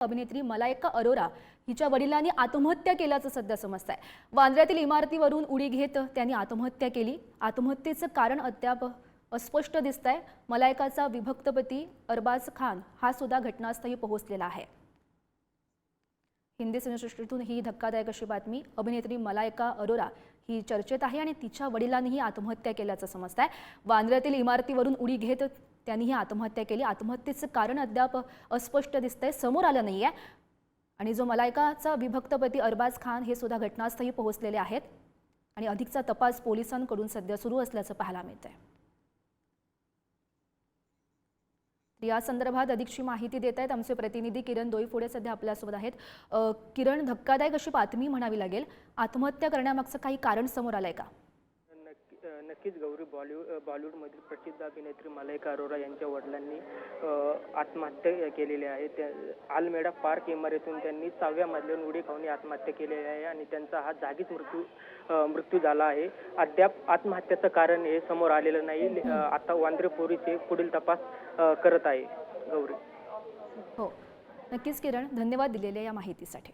अभिनेत्री मलायका अरोरा हिच्या वडिलांनी आत्महत्या केल्याचं सध्या समजत आहे वांद्र्यातील इमारतीवरून उडी घेत त्यांनी आत्महत्या केली. आत्महत्येचं कारण अद्याप अस्पष्ट दिसत आहे मलायकाचा विभक्त पती अरबाज खान हा सुद्धा घटनास्थळी पोहोचलेला आहे. हिंदी सिनेसृष्टीतून ही धक्कादायक अशी बातमी अभिनेत्री मलायका अरोरा ही चर्चेत आहे आणि तिच्या वडिलांनीही आत्महत्या केल्याचं समजत आहे वांद्र्यातील इमारतीवरून उडी घेत त्यांनी ही आत्महत्या केली. आत्महत्येचं कारण अद्याप अस्पष्ट दिसतंय समोर आलं नाही आहे आणि जो मलायकाचा विभक्तपती अरबाज खान हे सुद्धा घटनास्थळी पोहोचलेले आहेत. आणि अधिकचा तपास पोलिसांकडून सध्या सुरू असल्याचं पाहायला मिळत आहे या संदर्भात अधिकची माहिती देत आहेत आमचे प्रतिनिधी किरण दोईफोडे सध्या आपल्यासोबत आहेत. किरण धक्कादायक अशी बातमी म्हणावी लागेल. आत्महत्या करण्यामागचं काही कारण समोर आलंय का? नक्कीच गौरी बॉलिवूड बॉलिवूडमधील प्रसिद्ध अभिनेत्री मलायका अरोरा यांच्या वडिलांनी आत्महत्या केलेली आहे. त्या आलमेडा पार्क इमारतीतून त्यांनी सहाव्या मजल्यावरून उडी खाऊन आत्महत्या केलेली आहे आणि त्यांचा हा जागीच मृत्यू मृत्यू झाला आहे. अद्याप आत्महत्येचं कारण हे समोर आलेलं नाही. आता वांद्रे पोलीस हे पुढील तपास करत आहे गौरी. हो. नक्कीच किरण धन्यवाद दिलेल्या या माहितीसाठी.